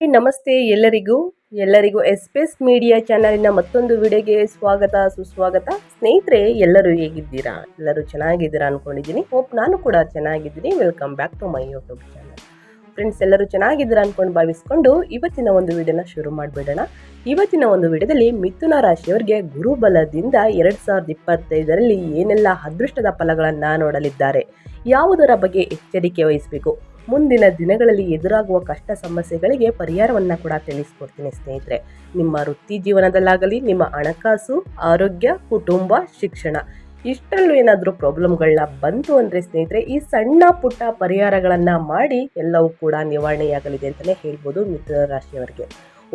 ನಮಸ್ತೆ ಎಲ್ಲರಿಗೂ. ಎಲ್ಲರಿಗೂ ಎಸ್ಪೆಸ್ ಮೀಡಿಯಾ ಚಾನಲಿನ ಮತ್ತೊಂದು ವಿಡಿಯೋಗೆ ಸ್ವಾಗತ, ಸುಸ್ವಾಗತ. ಸ್ನೇಹಿತರೆ, ಎಲ್ಲರೂ ಹೇಗಿದ್ದೀರಾ? ಎಲ್ಲರೂ ಚೆನ್ನಾಗಿದ್ದೀರಾ ಅನ್ಕೊಂಡಿದ್ದೀನಿ. ಹೋಪ್ ನಾನು ಕೂಡ ಚೆನ್ನಾಗಿದ್ದೀನಿ. Welcome back to my YouTube channel friends ಎಲ್ಲರೂ ಚೆನ್ನಾಗಿದ್ದೀರಾ ಅನ್ಕೊಂಡು ಭಾವಿಸ್ಕೊಂಡು ಇವತ್ತಿನ ಒಂದು ವಿಡಿಯೋನ ಶುರು ಮಾಡಿಬಿಡೋಣ. ಇವತ್ತಿನ ಒಂದು ವಿಡಿಯೋದಲ್ಲಿ ಮಿಥುನ ರಾಶಿಯವರಿಗೆ ಗುರುಬಲದಿಂದ ಎರಡು ಸಾವಿರದ ಇಪ್ಪತ್ತೈದರಲ್ಲಿ ಏನೆಲ್ಲ ಅದೃಷ್ಟದ ಫಲಗಳನ್ನು ನೋಡಲಿದ್ದಾರೆ? ಯಾವುದರ ಬಗ್ಗೆ ಎಚ್ಚರಿಕೆ ವಹಿಸಬೇಕು? ಮುಂದಿನ ದಿನಗಳಲ್ಲಿ ಎದುರಾಗುವ ಕಷ್ಟ ಸಮಸ್ಯೆಗಳಿಗೆ ಪರಿಹಾರವನ್ನು ಕೂಡ ತಿಳಿಸ್ಕೊಡ್ತೀನಿ ಸ್ನೇಹಿತರೆ. ನಿಮ್ಮ ವೃತ್ತಿ ಜೀವನದಲ್ಲಾಗಲಿ, ನಿಮ್ಮ ಹಣಕಾಸು, ಆರೋಗ್ಯ, ಕುಟುಂಬ, ಶಿಕ್ಷಣ, ಇಷ್ಟರಲ್ಲೂ ಏನಾದರೂ ಪ್ರಾಬ್ಲಮ್ಗಳನ್ನ ಬಂತು ಅಂದರೆ ಸ್ನೇಹಿತರೆ, ಈ ಸಣ್ಣ ಪುಟ್ಟ ಪರಿಹಾರಗಳನ್ನು ಮಾಡಿ ಎಲ್ಲವೂ ಕೂಡ ನಿವಾರಣೆಯಾಗಲಿದೆ ಅಂತಲೇ ಹೇಳ್ಬೋದು ಮಿಥುನ ರಾಶಿಯವರಿಗೆ.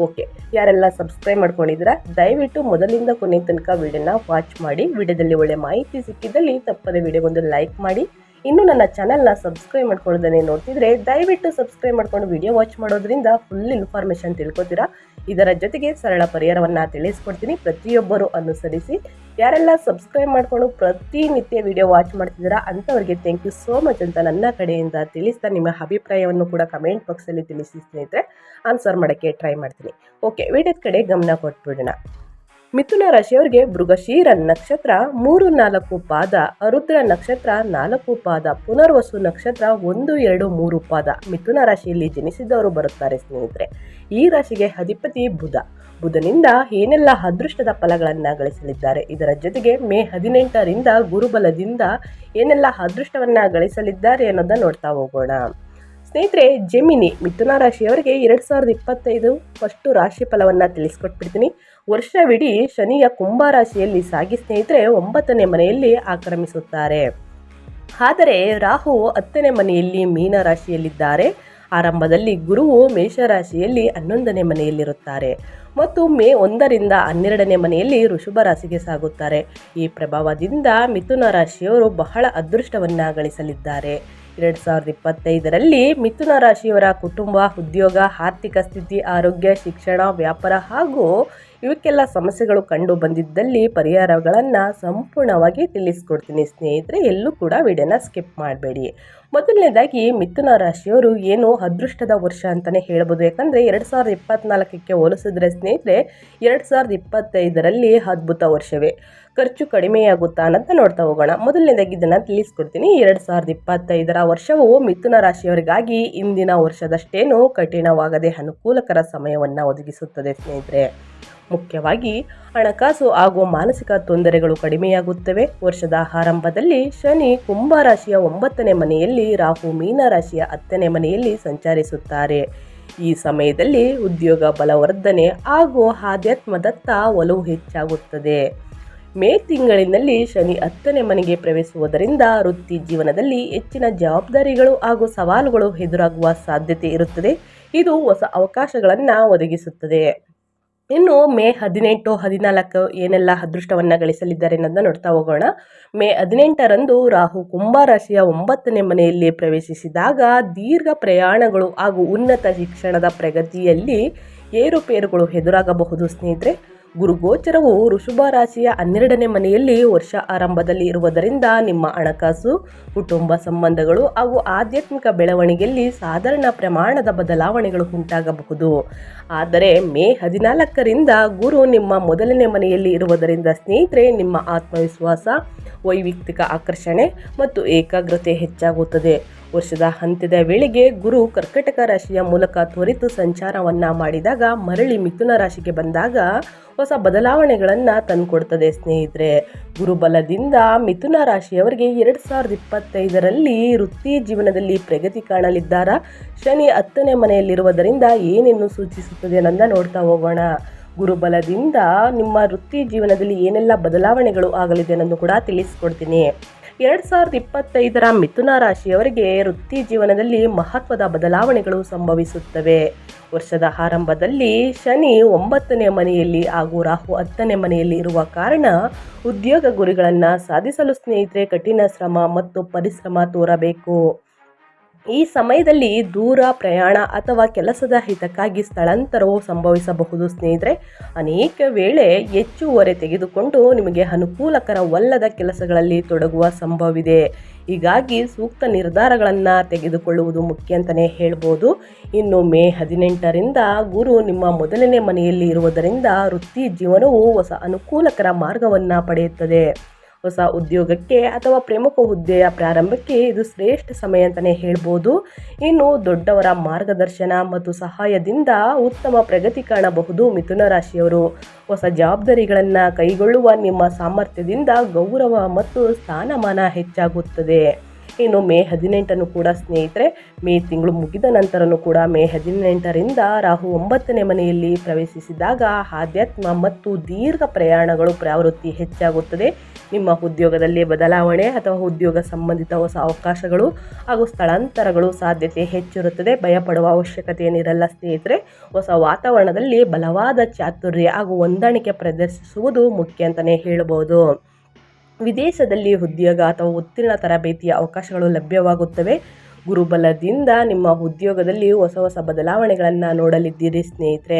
ಓಕೆ, ಯಾರೆಲ್ಲ ಸಬ್ಸ್ಕ್ರೈಬ್ ಮಾಡ್ಕೊಂಡಿದ್ದೀರಾ, ದಯವಿಟ್ಟು ಮೊದಲಿಂದ ಕೊನೆ ತನಕ ವಿಡಿಯೋನ ವಾಚ್ ಮಾಡಿ, ವಿಡಿಯೋದಲ್ಲಿ ಒಳ್ಳೆ ಮಾಹಿತಿ ಸಿಕ್ಕಿದ್ದಲ್ಲಿ ತಪ್ಪದೆ ವಿಡಿಯೋಗೊಂದು ಲೈಕ್ ಮಾಡಿ ಇನ್ನು ನನ್ನ ಚಾನೆಲ್ನ ಸಬ್ಸ್ಕ್ರೈಬ್ ಮಾಡ್ಕೊಳ್ಳೋದನ್ನೇ ನೋಡ್ತಿದ್ರೆ ದಯವಿಟ್ಟು ಸಬ್ಸ್ಕ್ರೈಬ್ ಮಾಡ್ಕೊಂಡು ವಿಡಿಯೋ ವಾಚ್ ಮಾಡೋದ್ರಿಂದ ಫುಲ್ ಇನ್ಫಾರ್ಮೇಷನ್ ತಿಳ್ಕೊತೀರಾ? ಇದರ ಜೊತೆಗೆ ಸರಳ ಪರಿಹಾರವನ್ನು ತಿಳಿಸ್ಕೊಡ್ತೀನಿ. ಪ್ರತಿಯೊಬ್ಬರು ಅನುಸರಿಸಿ. ಯಾರೆಲ್ಲ ಸಬ್ಸ್ಕ್ರೈಬ್ ಮಾಡ್ಕೊಂಡು ಪ್ರತಿನಿತ್ಯ ವಿಡಿಯೋ ವಾಚ್ ಮಾಡ್ತಿದ್ದೀರಾ ಅಂಥವ್ರಿಗೆ ಥ್ಯಾಂಕ್ ಯು ಸೋ ಮಚ್ ಅಂತ ನನ್ನ ಕಡೆಯಿಂದ ತಿಳಿಸ್ತಾ ನಿಮ್ಮ ಅಭಿಪ್ರಾಯವನ್ನು ಕೂಡ ಕಮೆಂಟ್ ಬಾಕ್ಸಲ್ಲಿ ತಿಳಿಸಿ ಸ್ನೇಹಿತರೆ. ಆನ್ಸರ್ ಮಾಡೋಕ್ಕೆ ಟ್ರೈ ಮಾಡ್ತೀನಿ. ಓಕೆ ವಿಡಿಯೋದ ಕಡೆ ಗಮನ ಕೊಟ್ಬಿಡೋಣ. ಮಿಥುನ ರಾಶಿಯವರಿಗೆ ಮೃಗಶೀರ ನಕ್ಷತ್ರ ಮೂರು ನಾಲ್ಕು ಪಾದ, ಅರುದ್ರ ನಕ್ಷತ್ರ ನಾಲ್ಕು ಪಾದ, ಪುನರ್ವಸು ನಕ್ಷತ್ರ ಒಂದು, ಎರಡು, ಮೂರು ಪಾದ. ಮಿಥುನ ರಾಶಿಯಲ್ಲಿ ಜನಿಸಿದವರು ಬರುತ್ತಾರೆ ಸ್ನೇಹಿತರೆ. ಈ ರಾಶಿಗೆ ಅಧಿಪತಿ ಬುಧ. ಬುಧನಿಂದ ಏನೆಲ್ಲ ಅದೃಷ್ಟದ ಫಲಗಳನ್ನು ಗಳಿಸಲಿದ್ದಾರೆ? ಇದರ ಜೊತೆಗೆ ಮೇ ಹದಿನೆಂಟರಿಂದ ಗುರುಬಲದಿಂದ ಏನೆಲ್ಲ ಅದೃಷ್ಟವನ್ನು ಗಳಿಸಲಿದ್ದಾರೆ ಅನ್ನೋದನ್ನ ನೋಡ್ತಾ ಹೋಗೋಣ. ಸ್ನೇಹಿತರೆ, ಜೆಮಿನಿ ಮಿಥುನ ರಾಶಿಯವರಿಗೆ ಎರಡು ಸಾವಿರದ ಇಪ್ಪತ್ತೈದು ಫಸ್ಟು ರಾಶಿ ಫಲವನ್ನು ತಿಳಿಸ್ಕೊಟ್ಬಿಡ್ತೀನಿ. ವರ್ಷವಿಡೀ ಶನಿಯ ಕುಂಭ ರಾಶಿಯಲ್ಲಿ ಸಾಗಿ ಸ್ನೇಹಿತರೆ ಒಂಬತ್ತನೇ ಮನೆಯಲ್ಲಿ ಆಕ್ರಮಿಸುತ್ತಾರೆ. ಆದರೆ ರಾಹು ಹತ್ತನೇ ಮನೆಯಲ್ಲಿ ಮೀನ ರಾಶಿಯಲ್ಲಿದ್ದಾರೆ ಆರಂಭದಲ್ಲಿ ಗುರುವು ಮೇಷರಾಶಿಯಲ್ಲಿ ಹನ್ನೊಂದನೇ ಮನೆಯಲ್ಲಿರುತ್ತಾರೆ. ಮತ್ತು ಮೇ ಒಂದರಿಂದ ಹನ್ನೆರಡನೇ ಮನೆಯಲ್ಲಿ ಋಷಭ ರಾಶಿಗೆ ಸಾಗುತ್ತಾರೆ. ಈ ಪ್ರಭಾವದಿಂದ ಮಿಥುನ ರಾಶಿಯವರು ಬಹಳ ಅದೃಷ್ಟವನ್ನು ಗಳಿಸಲಿದ್ದಾರೆ ಎರಡು ಸಾವಿರದ ಇಪ್ಪತ್ತೈದರಲ್ಲಿ ಮಿಥುನ ರಾಶಿಯವರ ಕುಟುಂಬ, ಉದ್ಯೋಗ, ಆರ್ಥಿಕ ಸ್ಥಿತಿ, ಆರೋಗ್ಯ, ಶಿಕ್ಷಣ, ವ್ಯಾಪಾರ ಹಾಗೂ ಇವಕ್ಕೆಲ್ಲ ಸಮಸ್ಯೆಗಳು ಕಂಡು ಬಂದಿದ್ದಲ್ಲಿ ಪರಿಹಾರಗಳನ್ನು ಸಂಪೂರ್ಣವಾಗಿ ತಿಳಿಸ್ಕೊಡ್ತೀನಿ ಸ್ನೇಹಿತರೆ. ಎಲ್ಲೂ ಕೂಡ ವಿಡಿಯೋನ ಸ್ಕಿಪ್ ಮಾಡಬೇಡಿ. ಮೊದಲನೇದಾಗಿ, ಮಿಥುನ ರಾಶಿಯವರು ಏನು ಅದೃಷ್ಟದ ವರ್ಷ ಅಂತಲೇ ಹೇಳ್ಬೋದು. ಯಾಕಂದರೆ ಎರಡು ಸಾವಿರದ ಇಪ್ಪತ್ನಾಲ್ಕಕ್ಕೆ ಹೋಲಿಸಿದ್ರೆ ಸ್ನೇಹಿತರೆ, ಎರಡು ಸಾವಿರದ ಇಪ್ಪತ್ತೈದರಲ್ಲಿ ಅದ್ಭುತ ವರ್ಷವೇ. ಖರ್ಚು ಕಡಿಮೆಯಾಗುತ್ತಾ ಅಂತ ನೋಡ್ತಾ ಹೋಗೋಣ. ಮೊದಲನೇದಾಗಿ ಇದನ್ನು ತಿಳಿಸ್ಕೊಡ್ತೀನಿ ಎರಡು ಸಾವಿರದ ಇಪ್ಪತ್ತೈದರ ವರ್ಷವು ಮಿಥುನ ರಾಶಿಯವರಿಗಾಗಿ ಇಂದಿನ ವರ್ಷದಷ್ಟೇನು ಕಠಿಣವಾಗದೆ ಅನುಕೂಲಕರ ಸಮಯವನ್ನು ಒದಗಿಸುತ್ತದೆ ಸ್ನೇಹಿತರೆ. ಮುಖ್ಯವಾಗಿ ಹಣಕಾಸು ಹಾಗೂ ಮಾನಸಿಕ ತೊಂದರೆಗಳು ಕಡಿಮೆಯಾಗುತ್ತವೆ. ವರ್ಷದ ಆರಂಭದಲ್ಲಿ ಶನಿ ಕುಂಭ ರಾಶಿಯ ಒಂಬತ್ತನೇ ಮನೆಯಲ್ಲಿ, ರಾಹು ಮೀನ ರಾಶಿಯ ಹತ್ತನೇ ಮನೆಯಲ್ಲಿ ಸಂಚರಿಸುತ್ತಾರೆ. ಈ ಸಮಯದಲ್ಲಿ ಉದ್ಯೋಗ ಬಲವರ್ಧನೆ ಹಾಗೂ ಆಧ್ಯಾತ್ಮದತ್ತ ಒಲವು ಹೆಚ್ಚಾಗುತ್ತದೆ. ಮೇ ತಿಂಗಳಿನಲ್ಲಿ ಶನಿ ಹತ್ತನೇ ಮನೆಗೆ ಪ್ರವೇಶಿಸುವುದರಿಂದ ವೃತ್ತಿ ಜೀವನದಲ್ಲಿ ಹೆಚ್ಚಿನ ಜವಾಬ್ದಾರಿಗಳು ಹಾಗೂ ಸವಾಲುಗಳು ಎದುರಾಗುವ ಸಾಧ್ಯತೆ ಇರುತ್ತದೆ. ಇದು ಹೊಸ ಅವಕಾಶಗಳನ್ನು ಒದಗಿಸುತ್ತದೆ. ಇನ್ನು ಮೇ ಹದಿನೆಂಟು, ಹದಿನಾಲ್ಕು ಏನೆಲ್ಲ ಅದೃಷ್ಟವನ್ನು ಗಳಿಸಲಿದ್ದಾರೆ ಅನ್ನೋದನ್ನ ನೋಡ್ತಾ ಹೋಗೋಣ. ಮೇ ಹದಿನೆಂಟರಂದು ರಾಹು ಕುಂಭ ರಾಶಿಯ ಒಂಬತ್ತನೇ ಮನೆಯಲ್ಲಿ ಪ್ರವೇಶಿಸಿದಾಗ ದೀರ್ಘ ಪ್ರಯಾಣಗಳು ಹಾಗೂ ಉನ್ನತ ಶಿಕ್ಷಣದ ಪ್ರಗತಿಯಲ್ಲಿ ಏರುಪೇರುಗಳು ಎದುರಾಗಬಹುದು ಸ್ನೇಹಿತರೆ. ಗುರುಗೋಚರವು ಋಷಭ ರಾಶಿಯ ಹನ್ನೆರಡನೇ ಮನೆಯಲ್ಲಿ ವರ್ಷ ಆರಂಭದಲ್ಲಿ ಇರುವುದರಿಂದ ನಿಮ್ಮ ಹಣಕಾಸು, ಕುಟುಂಬ ಸಂಬಂಧಗಳು ಹಾಗೂ ಆಧ್ಯಾತ್ಮಿಕ ಬೆಳವಣಿಗೆಯಲ್ಲಿ ಸಾಧಾರಣ ಪ್ರಮಾಣದ ಬದಲಾವಣೆಗಳು ಉಂಟಾಗಬಹುದು. ಆದರೆ ಮೇ ಹದಿನಾಲ್ಕರಿಂದ ಗುರು ನಿಮ್ಮ ಮೊದಲನೇ ಮನೆಯಲ್ಲಿ ಇರುವುದರಿಂದ ಸ್ನೇಹಿತರೆ, ನಿಮ್ಮ ಆತ್ಮವಿಶ್ವಾಸ, ವೈಯಕ್ತಿಕ ಆಕರ್ಷಣೆ ಮತ್ತು ಏಕಾಗ್ರತೆ ಹೆಚ್ಚಾಗುತ್ತದೆ. ವರ್ಷದ ಅಂತ್ಯದ ವೇಳೆಗೆ ಗುರು ಕರ್ಕಟಕ ರಾಶಿಯ ಮೂಲಕ ತ್ವರಿತ ಸಂಚಾರವನ್ನು ಮಾಡಿದಾಗ ಮರಳಿ ಮಿಥುನ ರಾಶಿಗೆ ಬಂದಾಗ ಹೊಸ ಬದಲಾವಣೆಗಳನ್ನು ತಂದುಕೊಡ್ತದೆ ಸ್ನೇಹಿತರೆ. ಗುರುಬಲದಿಂದ ಮಿಥುನ ರಾಶಿಯವರಿಗೆ ಎರಡು ಸಾವಿರದ ಇಪ್ಪತ್ತೈದರಲ್ಲಿ ವೃತ್ತಿ ಜೀವನದಲ್ಲಿ ಪ್ರಗತಿ ಕಾಣಲಿದ್ದಾರಾ. ಶನಿ ಹತ್ತನೇ ಮನೆಯಲ್ಲಿರುವುದರಿಂದ ಏನೇನು ಸೂಚಿಸುತ್ತದೆ ಅನ್ನೋದನ್ನ ನೋಡ್ತಾ ಹೋಗೋಣ. ಗುರುಬಲದಿಂದ ನಿಮ್ಮ ವೃತ್ತಿ ಜೀವನದಲ್ಲಿ ಏನೆಲ್ಲ ಬದಲಾವಣೆಗಳು ಆಗಲಿದೆ ಅನ್ನೋದು ಕೂಡ ತಿಳಿಸ್ಕೊಡ್ತೀನಿ. ಎರಡು ಸಾವಿರದ ಇಪ್ಪತ್ತೈದರ ಮಿಥುನ ರಾಶಿಯವರಿಗೆ ವೃತ್ತಿ ಜೀವನದಲ್ಲಿ ಮಹತ್ವದ ಬದಲಾವಣೆಗಳು ಸಂಭವಿಸುತ್ತವೆ. ವರ್ಷದ ಆರಂಭದಲ್ಲಿ ಶನಿ ಒಂಬತ್ತನೇ ಮನೆಯಲ್ಲಿ ಹಾಗೂ ರಾಹು ಹತ್ತನೇ ಮನೆಯಲ್ಲಿ ಇರುವ ಕಾರಣ ಉದ್ಯೋಗ ಗುರಿಗಳನ್ನು ಸಾಧಿಸಲು ಸ್ನೇಹಿತರೆ ಕಠಿಣ ಶ್ರಮ ಮತ್ತು ಪರಿಶ್ರಮ ತೋರಬೇಕು. ಈ ಸಮಯದಲ್ಲಿ ದೂರ, ಪ್ರಯಾಣ ಅಥವಾ ಕೆಲಸದ ಹಿತಕ್ಕಾಗಿ ಸ್ಥಳಾಂತರವು ಸಂಭವಿಸಬಹುದು ಸ್ನೇಹಿತರೆ. ಅನೇಕ ವೇಳೆ ಹೆಚ್ಚುವರೆ ತೆಗೆದುಕೊಂಡು ನಿಮಗೆ ಅನುಕೂಲಕರವಲ್ಲದ ಕೆಲಸಗಳಲ್ಲಿ ತೊಡಗುವ ಸಂಭವವಿದೆ. ಹೀಗಾಗಿ ಸೂಕ್ತ ನಿರ್ಧಾರಗಳನ್ನು ತೆಗೆದುಕೊಳ್ಳುವುದು ಮುಖ್ಯ ಅಂತಲೇ ಹೇಳ್ಬೋದು. ಇನ್ನು ಮೇ ಹದಿನೆಂಟರಿಂದ ಗುರು ನಿಮ್ಮ ಮೊದಲನೇ ಮನೆಯಲ್ಲಿ ಇರುವುದರಿಂದ ವೃತ್ತಿ ಜೀವನವು ಹೊಸ ಅನುಕೂಲಕರ ಮಾರ್ಗವನ್ನು ಪಡೆಯುತ್ತದೆ. ಹೊಸ ಉದ್ಯೋಗಕ್ಕೆ ಅಥವಾ ಪ್ರಮುಖ ಹುದ್ದೆಯ ಪ್ರಾರಂಭಕ್ಕೆ ಇದು ಶ್ರೇಷ್ಠ ಸಮಯ ಅಂತಲೇ ಹೇಳ್ಬೋದು. ಇನ್ನು ದೊಡ್ಡವರ ಮಾರ್ಗದರ್ಶನ ಮತ್ತು ಸಹಾಯದಿಂದ ಉತ್ತಮ ಪ್ರಗತಿ ಕಾಣಬಹುದು ಮಿಥುನ ರಾಶಿಯವರು. ಹೊಸ ಜವಾಬ್ದಾರಿಗಳನ್ನು ಕೈಗೊಳ್ಳುವ ನಿಮ್ಮ ಸಾಮರ್ಥ್ಯದಿಂದ ಗೌರವ ಮತ್ತು ಸ್ಥಾನಮಾನ ಹೆಚ್ಚಾಗುತ್ತದೆ. ಇನ್ನು ಮೇ ಹದಿನೆಂಟನ್ನು ಕೂಡ ಸ್ನೇಹಿತರೆ, ಮೇ ತಿಂಗಳು ಮುಗಿದ ನಂತರನೂ ಕೂಡ ಮೇ ಹದಿನೆಂಟರಿಂದ ರಾಹು ಒಂಬತ್ತನೇ ಮನೆಯಲ್ಲಿ ಪ್ರವೇಶಿಸಿದಾಗ ಆಧ್ಯಾತ್ಮ ಮತ್ತು ದೀರ್ಘ ಪ್ರಯಾಣಗಳು ಪ್ರವೃತ್ತಿ ಹೆಚ್ಚಾಗುತ್ತದೆ. ನಿಮ್ಮ ಉದ್ಯೋಗದಲ್ಲಿ ಬದಲಾವಣೆ ಅಥವಾ ಉದ್ಯೋಗ ಸಂಬಂಧಿತ ಹೊಸ ಅವಕಾಶಗಳು ಹಾಗೂ ಸ್ಥಳಾಂತರಗಳು ಸಾಧ್ಯತೆ ಹೆಚ್ಚಿರುತ್ತದೆ. ಭಯಪಡುವ ಅವಶ್ಯಕತೆ ಏನಿರಲ್ಲ ಸ್ನೇಹಿತರೆ. ಹೊಸ ವಾತಾವರಣದಲ್ಲಿ ಬಲವಾದ ಚಾತುರ್ಯ ಹಾಗೂ ಹೊಂದಾಣಿಕೆ ಪ್ರದರ್ಶಿಸುವುದು ಮುಖ್ಯ ಅಂತಲೇ ಹೇಳ್ಬೋದು. ವಿದೇಶದಲ್ಲಿ ಉದ್ಯೋಗ ಅಥವಾ ಉತ್ತೀರ್ಣ ತರಬೇತಿಯ ಅವಕಾಶಗಳು ಲಭ್ಯವಾಗುತ್ತವೆ. ಗುರುಬಲದಿಂದ ನಿಮ್ಮ ಉದ್ಯೋಗದಲ್ಲಿ ಹೊಸ ಹೊಸ ಬದಲಾವಣೆಗಳನ್ನು ನೋಡಲಿದ್ದೀರಿ ಸ್ನೇಹಿತರೆ.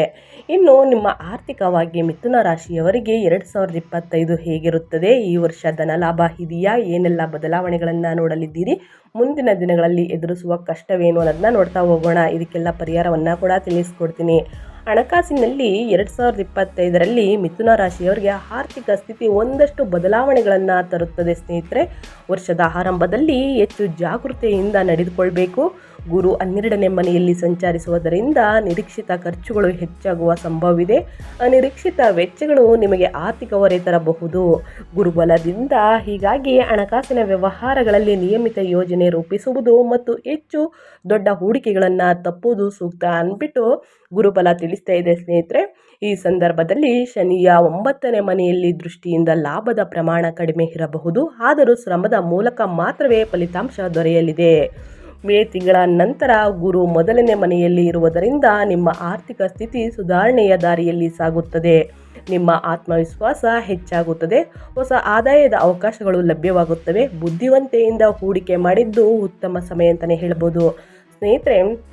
ಇನ್ನು ನಿಮ್ಮ ಆರ್ಥಿಕವಾಗಿ ಮಿಥುನ ರಾಶಿಯವರಿಗೆ ಎರಡು ಸಾವಿರದ ಇಪ್ಪತ್ತೈದು ಹೇಗಿರುತ್ತದೆ? ಈ ವರ್ಷ ಧನಲಾಭ ಇದೆಯಾ? ಏನೆಲ್ಲ ಬದಲಾವಣೆಗಳನ್ನು ನೋಡಲಿದ್ದೀರಿ? ಮುಂದಿನ ದಿನಗಳಲ್ಲಿ ಎದುರಿಸುವ ಕಷ್ಟವೇನು ಅನ್ನೋದನ್ನ ನೋಡ್ತಾ ಹೋಗೋಣ. ಇದಕ್ಕೆಲ್ಲ ಪರಿಹಾರವನ್ನು ಕೂಡ ತಿಳಿಸ್ಕೊಡ್ತೀನಿ. ಹಣಕಾಸಿನಲ್ಲಿ ಎರಡು ಸಾವಿರದ ಇಪ್ಪತ್ತೈದರಲ್ಲಿ ಮಿಥುನ ರಾಶಿಯವರಿಗೆ ಆರ್ಥಿಕ ಸ್ಥಿತಿ ಒಂದಷ್ಟು ಬದಲಾವಣೆಗಳನ್ನು ತರುತ್ತದೆ ಸ್ನೇಹಿತರೆ. ವರ್ಷದ ಆರಂಭದಲ್ಲಿ ಹೆಚ್ಚು ಜಾಗೃತೆಯಿಂದ ನಡೆದುಕೊಳ್ಬೇಕು. ಗುರು ಹನ್ನೆರಡನೇ ಮನೆಯಲ್ಲಿ ಸಂಚರಿಸುವುದರಿಂದ ನಿರೀಕ್ಷಿತ ಖರ್ಚುಗಳು ಹೆಚ್ಚಾಗುವ ಸಂಭವವಿದೆ. ಅನಿರೀಕ್ಷಿತ ವೆಚ್ಚಗಳು ನಿಮಗೆ ಆರ್ಥಿಕ ಹೊರೆ ತರಬಹುದು. ಗುರುಬಲದಿಂದ ಹೀಗಾಗಿ ಹಣಕಾಸಿನ ವ್ಯವಹಾರಗಳಲ್ಲಿ ನಿಯಮಿತ ಯೋಜನೆ ರೂಪಿಸುವುದು ಮತ್ತು ಹೆಚ್ಚು ದೊಡ್ಡ ಹೂಡಿಕೆಗಳನ್ನು ತಪ್ಪುವುದು ಸೂಕ್ತ ಅಂದ್ಬಿಟ್ಟು ಗುರುಬಲ ತಿಳಿಸ್ತಾ ಇದೆ ಸ್ನೇಹಿತರೆ. ಈ ಸಂದರ್ಭದಲ್ಲಿ ಶನಿಯ ಒಂಬತ್ತನೇ ಮನೆಯಲ್ಲಿ ದೃಷ್ಟಿಯಿಂದ ಲಾಭದ ಪ್ರಮಾಣ ಕಡಿಮೆ ಇರಬಹುದು. ಆದರೂ ಶ್ರಮದ ಮೂಲಕ ಮಾತ್ರವೇ ಫಲಿತಾಂಶ ದೊರೆಯಲಿದೆ. ಮೇ ತಿಂಗಳ ನಂತರ ಗುರು ಮೊದಲನೇ ಮನೆಯಲ್ಲಿ ಇರುವುದರಿಂದ ನಿಮ್ಮ ಆರ್ಥಿಕ ಸ್ಥಿತಿ ಸುಧಾರಣೆಯ ದಾರಿಯಲ್ಲಿ ಸಾಗುತ್ತದೆ. ನಿಮ್ಮ ಆತ್ಮವಿಶ್ವಾಸ ಹೆಚ್ಚಾಗುತ್ತದೆ. ಹೊಸ ಆದಾಯದ ಅವಕಾಶಗಳು ಲಭ್ಯವಾಗುತ್ತವೆ. ಬುದ್ಧಿವಂತೆಯಿಂದ ಹೂಡಿಕೆ ಮಾಡಿದ್ದು ಉತ್ತಮ ಸಮಯ ಅಂತಲೇ ಹೇಳ್ಬೋದು. ಸ್ನೇಹಿತರೆ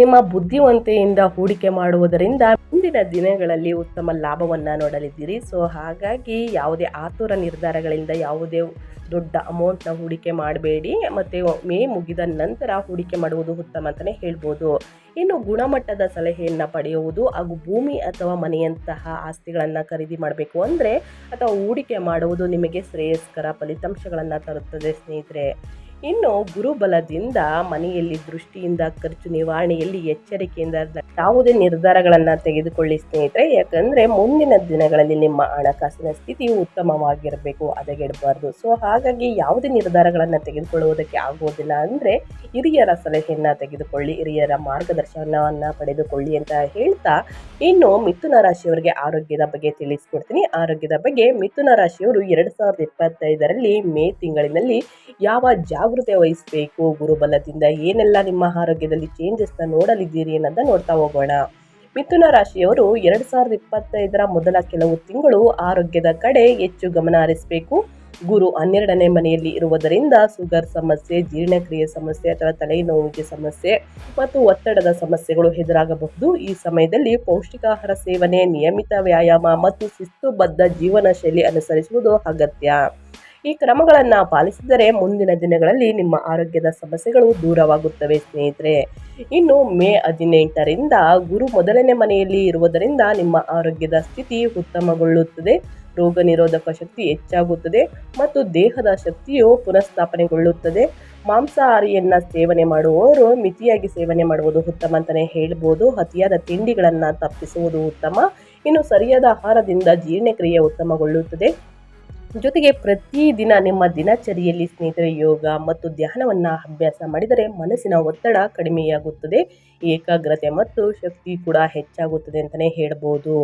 ನಿಮ್ಮ ಬುದ್ಧಿವಂತೆಯಿಂದ ಹೂಡಿಕೆ ಮಾಡುವುದರಿಂದ ಮುಂದಿನ ದಿನಗಳಲ್ಲಿ ಉತ್ತಮ ಲಾಭವನ್ನು ನೋಡಲಿದ್ದೀರಿ. ಸೊ ಹಾಗಾಗಿ ಯಾವುದೇ ಆತುರ ನಿರ್ಧಾರಗಳಿಂದ ಯಾವುದೇ ದೊಡ್ಡ ಅಮೌಂಟ್ನ ಹೂಡಿಕೆ ಮಾಡಬೇಡಿ. ಮತ್ತು ಮೇ ಮುಗಿದ ನಂತರ ಹೂಡಿಕೆ ಮಾಡುವುದು ಉತ್ತಮ ಅಂತಲೇ ಹೇಳ್ಬೋದು. ಇನ್ನು ಗುಣಮಟ್ಟದ ಸಲಹೆಯನ್ನು ಪಡೆಯುವುದು ಹಾಗೂ ಭೂಮಿ ಅಥವಾ ಮನೆಯಂತಹ ಆಸ್ತಿಗಳನ್ನು ಖರೀದಿ ಮಾಡಬೇಕು ಅಂದರೆ ಅಥವಾ ಹೂಡಿಕೆ ಮಾಡುವುದು ನಿಮಗೆ ಶ್ರೇಯಸ್ಕರ ಫಲಿತಾಂಶಗಳನ್ನು ತರುತ್ತದೆ ಸ್ನೇಹಿತರೆ. ಇನ್ನು ಗುರುಬಲದಿಂದ ಮನೆಯಲ್ಲಿ ದೃಷ್ಟಿಯಿಂದ ಖರ್ಚು ನಿವಾರಣೆಯಲ್ಲಿ ಎಚ್ಚರಿಕೆಯಿಂದ ಯಾವುದೇ ನಿರ್ಧಾರಗಳನ್ನು ತೆಗೆದುಕೊಳ್ಳಿ ಸ್ನೇಹಿತರೆ, ಯಾಕಂದರೆ ಮುಂದಿನ ದಿನಗಳಲ್ಲಿ ನಿಮ್ಮ ಹಣಕಾಸಿನ ಸ್ಥಿತಿಯು ಉತ್ತಮವಾಗಿರಬೇಕು ಅದಗೆಡಬಾರ್ದು ಸೊ ಹಾಗಾಗಿ ಯಾವುದೇ ನಿರ್ಧಾರಗಳನ್ನು ತೆಗೆದುಕೊಳ್ಳುವುದಕ್ಕೆ ಆಗುವುದಿಲ್ಲ ಅಂದರೆ ಹಿರಿಯರ ಸಲಹೆಯನ್ನು ತೆಗೆದುಕೊಳ್ಳಿ, ಹಿರಿಯರ ಮಾರ್ಗದರ್ಶನವನ್ನು ಪಡೆದುಕೊಳ್ಳಿ ಅಂತ ಹೇಳ್ತಾ ಇನ್ನು ಮಿಥುನ ರಾಶಿಯವರಿಗೆ ಆರೋಗ್ಯದ ಬಗ್ಗೆ ತಿಳಿಸ್ಕೊಡ್ತೀನಿ. ಆರೋಗ್ಯದ ಬಗ್ಗೆ ಮಿಥುನ ರಾಶಿಯವರು ಎರಡು ಸಾವಿರದ ಇಪ್ಪತ್ತೈದರಲ್ಲಿ ಮೇ ತಿಂಗಳಿನಲ್ಲಿ ಯಾವ ಜಾಗೃತೆ ವಹಿಸಬೇಕು, ಗುರುಬಲದಿಂದ ಏನೆಲ್ಲ ನಿಮ್ಮ ಆರೋಗ್ಯದಲ್ಲಿ ಚೇಂಜಸ್ನ ನೋಡಲಿದ್ದೀರಿ ಅನ್ನೋದನ್ನ ನೋಡ್ತಾ ಹೋಗೋಣ. ಮಿಥುನ ರಾಶಿಯವರು ಎರಡು ಸಾವಿರದ ಇಪ್ಪತ್ತೈದರ ಮೊದಲ ಕೆಲವು ತಿಂಗಳು ಆರೋಗ್ಯದ ಕಡೆ ಹೆಚ್ಚು ಗಮನ ಹರಿಸಬೇಕು. ಗುರು ಹನ್ನೆರಡನೇ ಮನೆಯಲ್ಲಿ ಇರುವುದರಿಂದ ಸುಗರ್ ಸಮಸ್ಯೆ, ಜೀರ್ಣಕ್ರಿಯೆ ಸಮಸ್ಯೆ ಅಥವಾ ತಲೆನೋವಿಗೆ ಸಮಸ್ಯೆ ಮತ್ತು ಒತ್ತಡದ ಸಮಸ್ಯೆಗಳು ಎದುರಾಗಬಹುದು. ಈ ಸಮಯದಲ್ಲಿ ಪೌಷ್ಟಿಕಾಹಾರ ಸೇವನೆ, ನಿಯಮಿತ ವ್ಯಾಯಾಮ ಮತ್ತು ಶಿಸ್ತುಬದ್ಧ ಜೀವನ ಶೈಲಿ ಅನುಸರಿಸುವುದು ಅಗತ್ಯ. ಈ ಕ್ರಮಗಳನ್ನು ಪಾಲಿಸಿದರೆ ಮುಂದಿನ ದಿನಗಳಲ್ಲಿ ನಿಮ್ಮ ಆರೋಗ್ಯದ ಸಮಸ್ಯೆಗಳು ದೂರವಾಗುತ್ತವೆ ಸ್ನೇಹಿತರೆ. ಇನ್ನು ಮೇ ಹದಿನೆಂಟರಿಂದ ಗುರು ಮೊದಲನೇ ಮನೆಯಲ್ಲಿ ಇರುವುದರಿಂದ ನಿಮ್ಮ ಆರೋಗ್ಯದ ಸ್ಥಿತಿ ಉತ್ತಮಗೊಳ್ಳುತ್ತದೆ. ರೋಗ ನಿರೋಧಕ ಶಕ್ತಿ ಹೆಚ್ಚಾಗುತ್ತದೆ ಮತ್ತು ದೇಹದ ಶಕ್ತಿಯು ಪುನಃಸ್ಥಾಪನೆಗೊಳ್ಳುತ್ತದೆ. ಮಾಂಸಾಹಾರಿಯನ್ನು ಸೇವನೆ ಮಾಡುವವರು ಮಿತಿಯಾಗಿ ಸೇವನೆ ಮಾಡುವುದು ಉತ್ತಮ ಅಂತಲೇ ಹೇಳ್ಬೋದು. ಅತಿಯಾದ ತಿಂಡಿಗಳನ್ನು ತಪ್ಪಿಸುವುದು ಉತ್ತಮ. ಇನ್ನು ಸರಿಯಾದ ಆಹಾರದಿಂದ ಜೀರ್ಣಕ್ರಿಯೆ ಉತ್ತಮಗೊಳ್ಳುತ್ತದೆ. ಜೊತೆಗೆ ಪ್ರತಿದಿನ ನಿಮ್ಮ ದಿನಚರಿಯಲ್ಲಿ ಸ್ನೇಹಿತರೆ ಯೋಗ ಮತ್ತು ಧ್ಯಾನವನ್ನು ಅಭ್ಯಾಸ ಮಾಡಿದರೆ ಮನಸ್ಸಿನ ಒತ್ತಡ ಕಡಿಮೆಯಾಗುತ್ತದೆ, ಏಕಾಗ್ರತೆ ಮತ್ತು ಶಕ್ತಿ ಕೂಡ ಹೆಚ್ಚಾಗುತ್ತದೆ ಅಂತಲೇ ಹೇಳ್ಬೋದು.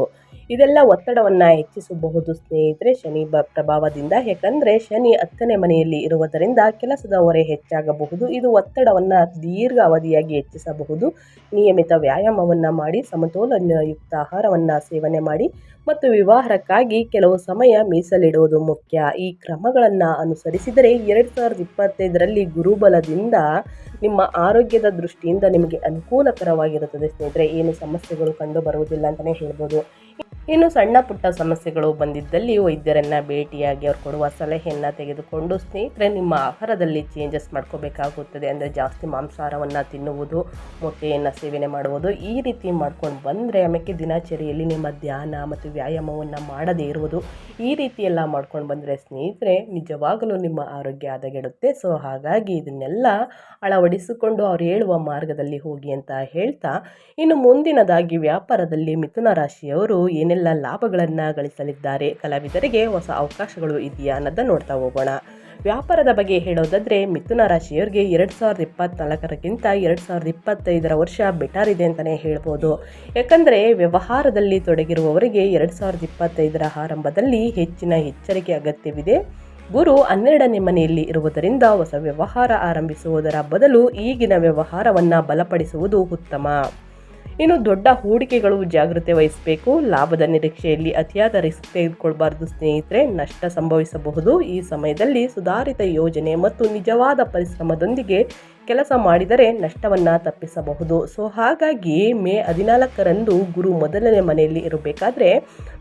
ಇದೆಲ್ಲ ಒತ್ತಡವನ್ನು ಹೆಚ್ಚಿಸಬಹುದು ಸ್ನೇಹಿತರೆ ಶನಿ ಬ ಪ್ರಭಾವದಿಂದ. ಯಾಕಂದರೆ ಶನಿ ಹತ್ತನೇ ಮನೆಯಲ್ಲಿ ಇರುವುದರಿಂದ ಕೆಲಸದ ಹೊರೆ ಹೆಚ್ಚಾಗಬಹುದು. ಇದು ಒತ್ತಡವನ್ನು ದೀರ್ಘ ಅವಧಿಯಾಗಿ ಹೆಚ್ಚಿಸಬಹುದು. ನಿಯಮಿತ ವ್ಯಾಯಾಮವನ್ನು ಮಾಡಿ, ಸಮತೋಲನಯುಕ್ತ ಆಹಾರವನ್ನು ಸೇವನೆ ಮಾಡಿ ಮತ್ತು ವಿವಾಹಕ್ಕಾಗಿ ಕೆಲವು ಸಮಯ ಮೀಸಲಿಡುವುದು ಮುಖ್ಯ. ಈ ಕ್ರಮಗಳನ್ನು ಅನುಸರಿಸಿದರೆ ಎರಡು ಸಾವಿರದ ಇಪ್ಪತ್ತೈದರಲ್ಲಿ ಗುರುಬಲದಿಂದ ನಿಮ್ಮ ಆರೋಗ್ಯದ ದೃಷ್ಟಿಯಿಂದ ನಿಮಗೆ ಅನುಕೂಲಕರವಾಗಿರುತ್ತದೆ ಸ್ನೇಹಿತರೆ. ಏನು ಸಮಸ್ಯೆಗಳು ಕಂಡು ಬರುವುದಿಲ್ಲ ಅಂತಲೇ ಹೇಳ್ಬೋದು. ಇನ್ನು ಸಣ್ಣ ಪುಟ್ಟ ಸಮಸ್ಯೆಗಳು ಬಂದಿದ್ದಲ್ಲಿ ವೈದ್ಯರನ್ನ ಭೇಟಿಯಾಗಿ ಅವ್ರು ಕೊಡುವ ಸಲಹೆಯನ್ನು ತೆಗೆದುಕೊಂಡು ಸ್ನೇಹಿತರೆ, ನಿಮ್ಮ ಆಹಾರದಲ್ಲಿ ಚೇಂಜಸ್ ಮಾಡ್ಕೋಬೇಕಾಗುತ್ತದೆ. ಅಂದರೆ ಜಾಸ್ತಿ ಮಾಂಸಾಹಾರವನ್ನು ತಿನ್ನುವುದು, ಮೊಟ್ಟೆಯನ್ನು ಸೇವನೆ ಮಾಡುವುದು, ಈ ರೀತಿ ಮಾಡ್ಕೊಂಡು ಬಂದರೆ ಆಮೇಲೆ ದಿನಚರಿಯಲ್ಲಿ ನಿಮ್ಮ ಧ್ಯಾನ ಮತ್ತು ವ್ಯಾಯಾಮವನ್ನು ಮಾಡದೇ ಇರುವುದು, ಈ ರೀತಿ ಎಲ್ಲ ಮಾಡ್ಕೊಂಡು ಬಂದರೆ ಸ್ನೇಹಿತರೆ, ನಿಜವಾಗಲೂ ನಿಮ್ಮ ಆರೋಗ್ಯ ಹದಗೆಡುತ್ತೆ. ಸೊ ಹಾಗಾಗಿ ಇದನ್ನೆಲ್ಲ ಅಳವಡಿಸಿಕೊಂಡು ಅವ್ರು ಹೇಳುವ ಮಾರ್ಗದಲ್ಲಿ ಹೋಗಿ ಅಂತ ಹೇಳ್ತಾ, ಇನ್ನು ಮುಂದಿನದಾಗಿ ವ್ಯಾಪಾರದಲ್ಲಿ ಮಿಥುನ ರಾಶಿಯವರು ಏನೆಲ್ಲ ಲಾಭಗಳನ್ನು ಗಳಿಸಲಿದ್ದಾರೆ? ಕಲಾವಿದರಿಗೆ ಹೊಸ ಅವಕಾಶಗಳು ಇದೆಯಾ ಅನ್ನೋದನ್ನ ನೋಡ್ತಾ ಹೋಗೋಣ. ವ್ಯಾಪಾರದ ಬಗ್ಗೆ ಹೇಳೋದಾದರೆ ಮಿಥುನ ರಾಶಿಯವರಿಗೆ ಎರಡು ಸಾವಿರದ ಇಪ್ಪತ್ನಾಲ್ಕರಕ್ಕಿಂತ ಎರಡು ಸಾವಿರದ ಇಪ್ಪತ್ತೈದರ ವರ್ಷ ಬೆಟರ್ ಇದೆ ಅಂತಲೇ ಹೇಳ್ಬೋದು. ಯಾಕಂದರೆ ವ್ಯವಹಾರದಲ್ಲಿ ತೊಡಗಿರುವವರಿಗೆ ಎರಡು ಸಾವಿರದ ಇಪ್ಪತ್ತೈದರ ಆರಂಭದಲ್ಲಿ ಹೆಚ್ಚಿನ ಎಚ್ಚರಿಕೆ ಅಗತ್ಯವಿದೆ. ಗುರು ಹನ್ನೆರಡನೇ ಮನೆಯಲ್ಲಿ ಇರುವುದರಿಂದ ಹೊಸ ವ್ಯವಹಾರ ಆರಂಭಿಸುವುದರ ಬದಲು ಈಗಿನ ವ್ಯವಹಾರವನ್ನು ಬಲಪಡಿಸುವುದು ಉತ್ತಮ. ಇನ್ನು ದೊಡ್ಡ ಹೂಡಿಕೆಗಳು ಜಾಗೃತೆ ವಹಿಸಬೇಕು. ಲಾಭದ ನಿರೀಕ್ಷೆಯಲ್ಲಿ ಅತಿಯಾದ ರಿಸ್ಕ್ ತೆಗೆದುಕೊಳ್ಬಾರ್ದು ಸ್ನೇಹಿತರೆ, ನಷ್ಟ ಸಂಭವಿಸಬಹುದು. ಈ ಸಮಯದಲ್ಲಿ ಸುಧಾರಿತ ಯೋಜನೆ ಮತ್ತು ನಿಜವಾದ ಪರಿಶ್ರಮದೊಂದಿಗೆ ಕೆಲಸ ಮಾಡಿದರೆ ನಷ್ಟವನ್ನು ತಪ್ಪಿಸಬಹುದು. ಸೊ ಹಾಗಾಗಿ ಮೇ ಹದಿನಾಲ್ಕರಂದು ಗುರು ಮೊದಲನೇ ಮನೆಯಲ್ಲಿ ಇರಬೇಕಾದ್ರೆ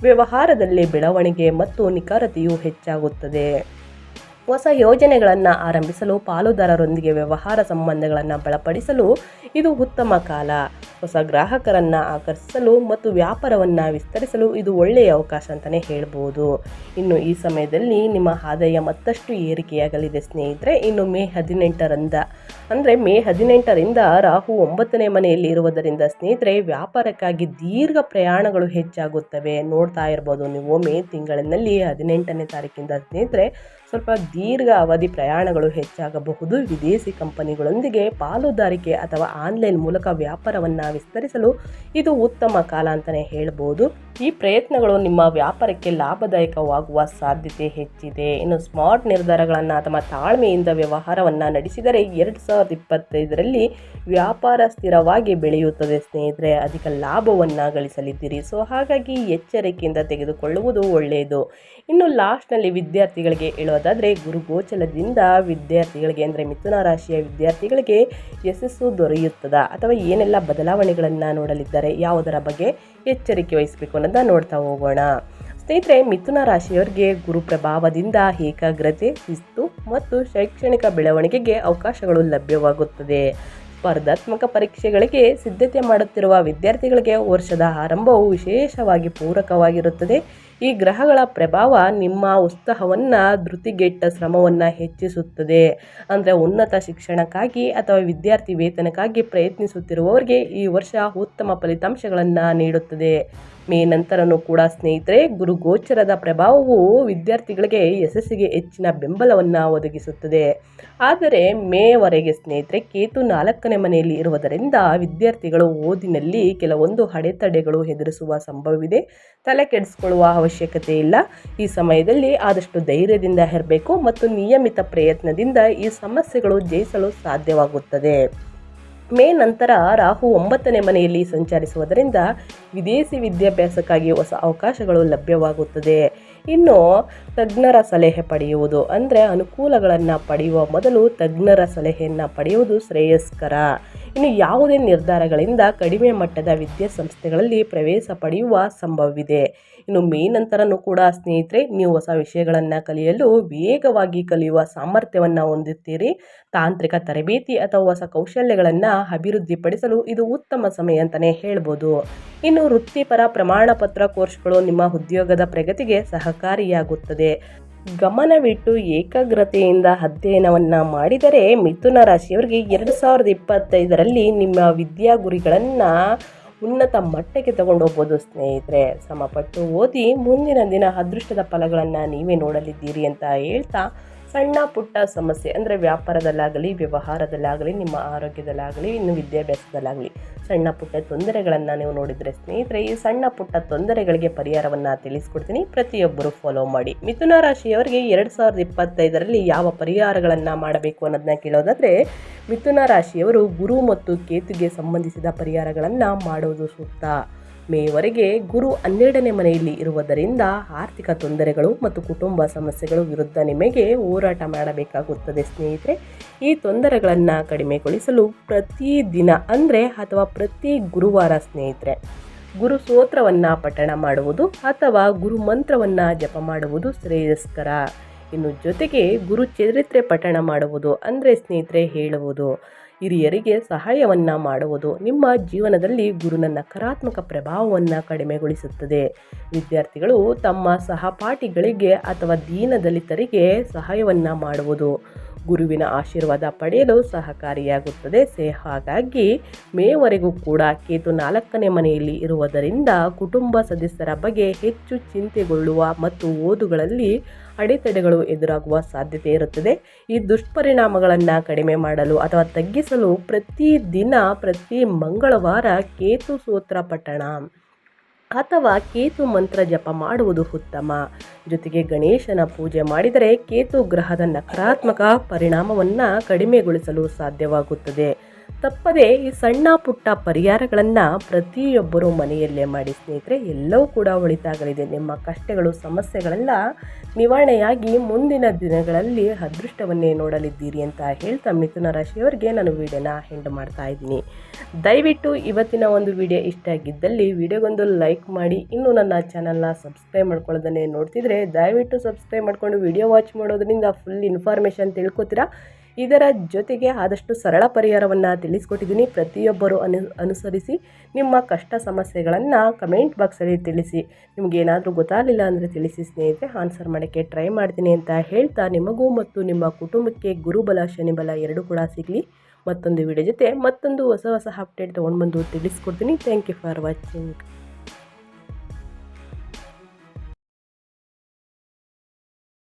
ವ್ಯವಹಾರದಲ್ಲಿ ಬೆಳವಣಿಗೆ ಮತ್ತು ನಿಖರತೆಯು ಹೆಚ್ಚಾಗುತ್ತದೆ. ಹೊಸ ಯೋಜನೆಗಳನ್ನು ಆರಂಭಿಸಲು ಪಾಲುದಾರರೊಂದಿಗೆ ವ್ಯವಹಾರ ಸಂಬಂಧಗಳನ್ನು ಬಲಪಡಿಸಲು ಇದು ಉತ್ತಮ ಕಾಲ. ಹೊಸ ಗ್ರಾಹಕರನ್ನು ಆಕರ್ಷಿಸಲು ಮತ್ತು ವ್ಯಾಪಾರವನ್ನು ವಿಸ್ತರಿಸಲು ಇದು ಒಳ್ಳೆಯ ಅವಕಾಶ ಅಂತಲೇ ಹೇಳ್ಬೋದು. ಇನ್ನು ಈ ಸಮಯದಲ್ಲಿ ನಿಮ್ಮ ಆದಾಯ ಮತ್ತಷ್ಟು ಏರಿಕೆಯಾಗಲಿದೆ ಸ್ನೇಹಿತರೆ. ಇನ್ನು ಮೇ ಹದಿನೆಂಟರಿಂದ ಅಂದರೆ ಮೇ ಹದಿನೆಂಟರಿಂದ ರಾಹು ಒಂಬತ್ತನೇ ಮನೆಯಲ್ಲಿ ಇರುವುದರಿಂದ ಸ್ನೇಹಿತರೆ, ವ್ಯಾಪಾರಕ್ಕಾಗಿ ದೀರ್ಘ ಪ್ರಯಾಣಗಳು ಹೆಚ್ಚಾಗುತ್ತವೆ. ನೋಡ್ತಾ ಇರ್ಬೋದು ನೀವು ಮೇ ತಿಂಗಳಿನಲ್ಲಿ ಹದಿನೆಂಟನೇ ತಾರೀಕಿಂದ ಸ್ನೇಹಿತರೆ, ಸ್ವಲ್ಪ ದೀರ್ಘ ಅವಧಿ ಪ್ರಯಾಣಗಳು ಹೆಚ್ಚಾಗಬಹುದು. ವಿದೇಶಿ ಕಂಪನಿಗಳೊಂದಿಗೆ ಪಾಲುದಾರಿಕೆ ಅಥವಾ ಆನ್ಲೈನ್ ಮೂಲಕ ವ್ಯಾಪಾರವನ್ನು ವಿಸ್ತರಿಸಲು ಇದು ಉತ್ತಮ ಕಾಲ ಅಂತಲೇ ಹೇಳ್ಬೋದು. ಈ ಪ್ರಯತ್ನಗಳು ನಿಮ್ಮ ವ್ಯಾಪಾರಕ್ಕೆ ಲಾಭದಾಯಕವಾಗುವ ಸಾಧ್ಯತೆ ಹೆಚ್ಚಿದೆ. ಇನ್ನು ಸ್ಮಾರ್ಟ್ ನಿರ್ಧಾರಗಳನ್ನು ಅಥವಾ ತಾಳ್ಮೆಯಿಂದ ವ್ಯವಹಾರವನ್ನು ನಡೆಸಿದರೆ ಎರಡು ಸಾವಿರದ ಇಪ್ಪತ್ತೈದರಲ್ಲಿ ವ್ಯಾಪಾರ ಸ್ಥಿರವಾಗಿ ಬೆಳೆಯುತ್ತದೆ ಸ್ನೇಹಿತರೆ, ಅಧಿಕ ಲಾಭವನ್ನು ಗಳಿಸಲಿದ್ದೀರಿ ಸೊ ಹಾಗಾಗಿ ಎಚ್ಚರಿಕೆಯಿಂದ ತೆಗೆದುಕೊಳ್ಳುವುದು ಒಳ್ಳೆಯದು. ಇನ್ನು ಲಾಸ್ಟ್ನಲ್ಲಿ ವಿದ್ಯಾರ್ಥಿಗಳಿಗೆ ಹೇಳೋದಾದರೆ ಗುರುಗೋಚಲದಿಂದ ವಿದ್ಯಾರ್ಥಿಗಳಿಗೆ ಅಂದರೆ ಮಿಥುನ ರಾಶಿಯ ವಿದ್ಯಾರ್ಥಿಗಳಿಗೆ ಯಶಸ್ಸು ದೊರೆಯುತ್ತದಾ? ಅಥವಾ ಏನೆಲ್ಲ ಬದಲಾವಣೆಗಳನ್ನು ನೋಡಲಿದ್ದಾರೆ? ಯಾವುದರ ಬಗ್ಗೆ ಎಚ್ಚರಿಕೆ ವಹಿಸಬೇಕು ಅನ್ನೋದನ್ನ ನೋಡ್ತಾ ಹೋಗೋಣ. ಸ್ನೇಹಿತರೆ, ಮಿಥುನ ರಾಶಿಯವರಿಗೆ ಗುರು ಪ್ರಭಾವದಿಂದ ಏಕಾಗ್ರತೆ, ಶಿಸ್ತು ಮತ್ತು ಶೈಕ್ಷಣಿಕ ಬೆಳವಣಿಗೆಗೆ ಅವಕಾಶಗಳು ಲಭ್ಯವಾಗುತ್ತದೆ. ಸ್ಪರ್ಧಾತ್ಮಕ ಪರೀಕ್ಷೆಗಳಿಗೆ ಸಿದ್ಧತೆ ಮಾಡುತ್ತಿರುವ ವಿದ್ಯಾರ್ಥಿಗಳಿಗೆ ವರ್ಷದ ಆರಂಭವು ವಿಶೇಷವಾಗಿ ಪೂರಕವಾಗಿರುತ್ತದೆ. ಈ ಗ್ರಹಗಳ ಪ್ರಭಾವ ನಿಮ್ಮ ಉತ್ಸಾಹವನ್ನು, ಧೃತಿಗೆಟ್ಟ ಶ್ರಮವನ್ನು ಹೆಚ್ಚಿಸುತ್ತದೆ. ಅಂದರೆ ಉನ್ನತ ಶಿಕ್ಷಣಕ್ಕಾಗಿ ಅಥವಾ ವಿದ್ಯಾರ್ಥಿ ವೇತನಕ್ಕಾಗಿ ಪ್ರಯತ್ನಿಸುತ್ತಿರುವವರಿಗೆ ಈ ವರ್ಷ ಉತ್ತಮ ಫಲಿತಾಂಶಗಳನ್ನು ನೀಡುತ್ತದೆ. ಮೇ ನಂತರನೂ ಕೂಡ ಸ್ನೇಹಿತರೆ ಗುರು ಗೋಚರದ ಪ್ರಭಾವವು ವಿದ್ಯಾರ್ಥಿಗಳಿಗೆ ಯಶಸ್ಸಿಗೆ ಹೆಚ್ಚಿನ ಬೆಂಬಲವನ್ನು ಒದಗಿಸುತ್ತದೆ. ಆದರೆ ಮೇವರೆಗೆ ಸ್ನೇಹಿತರೆ, ಕೇತು ನಾಲ್ಕನೇ ಮನೆಯಲ್ಲಿ ಇರುವುದರಿಂದ ವಿದ್ಯಾರ್ಥಿಗಳು ಓದಿನಲ್ಲಿ ಕೆಲವೊಂದು ಅಡೆತಡೆಗಳು ಎದುರಿಸುವ ಸಂಭವವಿದೆ. ತಲೆ ಕೆಡಿಸ್ಕೊಳ್ಳುವ ಅವಶ್ಯಕತೆ ಇಲ್ಲ. ಈ ಸಮಯದಲ್ಲಿ ಆದಷ್ಟು ಧೈರ್ಯದಿಂದ ಇರಬೇಕು ಮತ್ತು ನಿಯಮಿತ ಪ್ರಯತ್ನದಿಂದ ಈ ಸಮಸ್ಯೆಗಳು ಜಯಿಸಲು ಸಾಧ್ಯವಾಗುತ್ತದೆ. ಮೇ ನಂತರ ರಾಹು ಒಂಬತ್ತನೇ ಮನೆಯಲ್ಲಿ ಸಂಚರಿಸುವುದರಿಂದ ವಿದೇಶಿ ವಿದ್ಯಾಭ್ಯಾಸಕ್ಕಾಗಿ ಹೊಸ ಅವಕಾಶಗಳು ಲಭ್ಯವಾಗುತ್ತದೆ. ಇನ್ನು ತಜ್ಞರ ಸಲಹೆ ಪಡೆಯುವುದು ಅಂದರೆ ಅನುಕೂಲಗಳನ್ನು ಪಡೆಯುವ ಮೊದಲು ತಜ್ಞರ ಸಲಹೆಯನ್ನು ಪಡೆಯುವುದು ಶ್ರೇಯಸ್ಕರ. ಇನ್ನು ಯಾವುದೇ ನಿರ್ಧಾರಗಳಿಂದ ಕಡಿಮೆ ಮಟ್ಟದ ವಿದ್ಯಾಸಂಸ್ಥೆಗಳಲ್ಲಿ ಪ್ರವೇಶ ಪಡೆಯುವ ಸಂಭವವಿದೆ. ಇನ್ನು ಮೇ ನಂತರನೂ ಕೂಡ ಸ್ನೇಹಿತರೆ, ನೀವು ಹೊಸ ವಿಷಯಗಳನ್ನು ಕಲಿಯಲು ವೇಗವಾಗಿ ಕಲಿಯುವ ಸಾಮರ್ಥ್ಯವನ್ನು ಹೊಂದುತ್ತೀರಿ. ತಾಂತ್ರಿಕ ತರಬೇತಿ ಅಥವಾ ಹೊಸ ಕೌಶಲ್ಯಗಳನ್ನು ಅಭಿವೃದ್ಧಿಪಡಿಸಲು ಇದು ಉತ್ತಮ ಸಮಯ ಅಂತಲೇ ಹೇಳ್ಬೋದು. ಇನ್ನು ವೃತ್ತಿಪರ ಪ್ರಮಾಣ ಪತ್ರ ಕೋರ್ಸ್ಗಳು ನಿಮ್ಮ ಉದ್ಯೋಗದ ಪ್ರಗತಿಗೆ ಸಹಕಾರಿಯಾಗುತ್ತದೆ. ಗಮನವಿಟ್ಟು ಏಕಾಗ್ರತೆಯಿಂದ ಅಧ್ಯಯನವನ್ನು ಮಾಡಿದರೆ ಮಿಥುನ ರಾಶಿಯವರಿಗೆ ಎರಡು ಸಾವಿರದ ಇಪ್ಪತ್ತೈದರಲ್ಲಿ ನಿಮ್ಮ ವಿದ್ಯಾ ಗುರಿಗಳನ್ನು ಉನ್ನತ ಮಟ್ಟಕ್ಕೆ ತಗೊಂಡು ಹೋಗ್ಬೋದು ಸ್ನೇಹಿತರೆ. ಸಮಪಟ್ಟು ಓದಿ ಮುಂದಿನ ದಿನ ಅದೃಷ್ಟದ ಫಲಗಳನ್ನು ನೀವೇ ನೋಡಲಿದ್ದೀರಿ ಅಂತ ಹೇಳ್ತಾ ಸಣ್ಣ ಪುಟ್ಟ ಸಮಸ್ಯೆ ಅಂದರೆ ವ್ಯಾಪಾರದಲ್ಲಾಗಲಿ, ವ್ಯವಹಾರದಲ್ಲಾಗಲಿ, ನಿಮ್ಮ ಆರೋಗ್ಯದಲ್ಲಾಗಲಿ, ಇನ್ನು ವಿದ್ಯಾಭ್ಯಾಸದಲ್ಲಾಗಲಿ ಸಣ್ಣ ಪುಟ್ಟ ತೊಂದರೆಗಳನ್ನು ನೀವು ನೋಡಿದರೆ ಸ್ನೇಹಿತರೆ, ಈ ಸಣ್ಣ ಪುಟ್ಟ ತೊಂದರೆಗಳಿಗೆ ಪರಿಹಾರವನ್ನು ತಿಳಿಸ್ಕೊಡ್ತೀನಿ. ಪ್ರತಿಯೊಬ್ಬರು ಫಾಲೋ ಮಾಡಿ. ಮಿಥುನ ರಾಶಿಯವರಿಗೆ ಎರಡು ಸಾವಿರದ ಇಪ್ಪತ್ತೈದರಲ್ಲಿ ಯಾವ ಪರಿಹಾರಗಳನ್ನು ಮಾಡಬೇಕು ಅನ್ನೋದನ್ನ ಕೇಳೋದಾದರೆ, ಮಿಥುನ ರಾಶಿಯವರು ಗುರು ಮತ್ತು ಕೇತುಗೆ ಸಂಬಂಧಿಸಿದ ಪರಿಹಾರಗಳನ್ನು ಮಾಡೋದು ಸೂಕ್ತ. ಮೇವರೆಗೆ ಗುರು ಹನ್ನೆರಡನೇ ಮನೆಯಲ್ಲಿ ಇರುವುದರಿಂದ ಆರ್ಥಿಕ ತೊಂದರೆಗಳು ಮತ್ತು ಕುಟುಂಬ ಸಮಸ್ಯೆಗಳು ವಿರುದ್ಧ ನಿಮಗೆ ಹೋರಾಟ ಮಾಡಬೇಕಾಗುತ್ತದೆ, ಸ್ನೇಹಿತರೆ. ಈ ತೊಂದರೆಗಳನ್ನು ಕಡಿಮೆಗೊಳಿಸಲು ಪ್ರತಿ ದಿನ ಅಂದರೆ ಅಥವಾ ಪ್ರತಿ ಗುರುವಾರ, ಸ್ನೇಹಿತರೆ. ಗುರು ಸ್ತೋತ್ರವನ್ನು ಪಠಣ ಮಾಡುವುದು ಅಥವಾ ಗುರು ಮಂತ್ರವನ್ನು ಜಪ ಮಾಡುವುದು ಶ್ರೇಯಸ್ಕರ. ಇನ್ನು ಜೊತೆಗೆ ಗುರು ಚರಿತ್ರೆ ಪಠಣ ಮಾಡುವುದು ಅಂದರೆ, ಸ್ನೇಹಿತರೆ, ಹೇಳುವುದು. ಹಿರಿಯರಿಗೆ ಸಹಾಯವನ್ನು ಮಾಡುವುದು ನಿಮ್ಮ ಜೀವನದಲ್ಲಿ ಗುರುನ ನಕಾರಾತ್ಮಕ ಪ್ರಭಾವವನ್ನು ಕಡಿಮೆಗೊಳಿಸುತ್ತದೆ. ವಿದ್ಯಾರ್ಥಿಗಳು ತಮ್ಮ ಸಹಪಾಠಿಗಳಿಗೆ ಅಥವಾ ದೀನದಲಿತರಿಗೆ ಸಹಾಯವನ್ನು ಮಾಡುವುದು. ಗುರುವಿನ ಆಶೀರ್ವಾದ ಪಡೆಯಲು ಸಹಕಾರಿಯಾಗುತ್ತದೆ. ಸೇ, ಹಾಗಾಗಿ ಮೇವರೆಗೂ ಕೂಡ ಕೇತು ನಾಲ್ಕನೇ ಮನೆಯಲ್ಲಿ ಇರುವುದರಿಂದ ಕುಟುಂಬ ಸದಸ್ಯರ ಬಗ್ಗೆ ಹೆಚ್ಚು ಚಿಂತೆಗೊಳ್ಳುವ ಮತ್ತು ಓದುಗಳಲ್ಲಿ ಅಡೆತಡೆಗಳು ಎದುರಾಗುವ ಸಾಧ್ಯತೆ ಇರುತ್ತದೆ. ಈ ದುಷ್ಪರಿಣಾಮಗಳನ್ನು ಕಡಿಮೆ ಮಾಡಲು ಅಥವಾ ತಗ್ಗಿಸಲು ಪ್ರತಿ ದಿನ ಪ್ರತಿ ಮಂಗಳವಾರ ಕೇತು ಸೂತ್ರ ಪಠಣ. ಅಥವಾ ಕೇತು ಮಂತ್ರ ಜಪ ಮಾಡುವುದು ಉತ್ತಮ. ಜೊತೆಗೆ ಗಣೇಶನ ಪೂಜೆ ಮಾಡಿದರೆ ಕೇತು ಗ್ರಹದ ನಕಾರಾತ್ಮಕ ಪರಿಣಾಮವನ್ನು ಕಡಿಮೆಗೊಳಿಸಲು ಸಾಧ್ಯವಾಗುತ್ತದೆ. ತಪ್ಪದೆ ಈ ಸಣ್ಣ ಪುಟ್ಟ ಪರಿಹಾರಗಳನ್ನು ಪ್ರತಿಯೊಬ್ಬರು ಮನೆಯಲ್ಲೇ ಮಾಡಿ ಸ್ನೇಹಿತರೆ, ಎಲ್ಲವೂ ಕೂಡ ಒಳಿತಾಗಲಿದೆ ನಿಮ್ಮ ಕಷ್ಟಗಳು, ಸಮಸ್ಯೆಗಳೆಲ್ಲ ನಿವಾರಣೆಯಾಗಿ ಮುಂದಿನ ದಿನಗಳಲ್ಲಿ ಅದೃಷ್ಟವನ್ನೇ ನೋಡಲಿದ್ದೀರಿ ಅಂತ ಹೇಳ್ತಾ ಮಿಥುನ ರಾಶಿಯವರಿಗೆ ನಾನು ವಿಡಿಯೋನ ಹೆಂಡ್ ಮಾಡ್ತಾ ಇದ್ದೀನಿ. ದಯವಿಟ್ಟು ಇವತ್ತಿನ ಒಂದು ವಿಡಿಯೋ ಇಷ್ಟ ಆಗಿದ್ದಲ್ಲಿ ವಿಡಿಯೋಗೊಂದು ಲೈಕ್ ಮಾಡಿ. ಇನ್ನೂ ನನ್ನ ಚಾನಲ್ನ ಸಬ್ಸ್ಕ್ರೈಬ್ ಮಾಡ್ಕೊಳ್ಳೋದನ್ನೇ ನೋಡ್ತಿದ್ರೆ ದಯವಿಟ್ಟು ಸಬ್ಸ್ಕ್ರೈಬ್ ಮಾಡ್ಕೊಂಡು ವಿಡಿಯೋ ವಾಚ್ ಮಾಡೋದ್ರಿಂದ ಫುಲ್ ಇನ್ಫಾರ್ಮೇಷನ್ ತಿಳ್ಕೊತೀರಾ? ಇದರ ಜೊತೆಗೆ ಆದಷ್ಟು ಸರಳ ಪರಿಹಾರವನ್ನು ತಿಳಿಸ್ಕೊಟ್ಟಿದ್ದೀನಿ. ಪ್ರತಿಯೊಬ್ಬರು ಅನು, ಅನುಸರಿಸಿ ನಿಮ್ಮ ಕಷ್ಟ ಸಮಸ್ಯೆಗಳನ್ನು ಕಮೆಂಟ್ ಬಾಕ್ಸಲ್ಲಿ ತಿಳಿಸಿ. ನಿಮ್ಗೆ ಏನಾದರೂ ಗೊತ್ತಾಗಲಿಲ್ಲ ಅಂದರೆ ತಿಳಿಸಿ ಸ್ನೇಹಿತರೆ, ಆನ್ಸರ್ ಮಾಡೋಕ್ಕೆ ಟ್ರೈ ಮಾಡ್ತೀನಿ ಅಂತ ಹೇಳ್ತಾ ನಿಮಗೂ ಮತ್ತು ನಿಮ್ಮ ಕುಟುಂಬಕ್ಕೆ ಗುರುಬಲ, ಶನಿಬಲ ಎರಡೂ ಕೂಡ ಸಿಗಲಿ. ಮತ್ತೊಂದು ವಿಡಿಯೋ ಜೊತೆ ಮತ್ತೊಂದು ಹೊಸ ಹೊಸ ಅಪ್ಡೇಟ್ ತೊಗೊಂಡು ಬಂದು ತಿಳಿಸ್ಕೊಡ್ತೀನಿ. Thank you for watching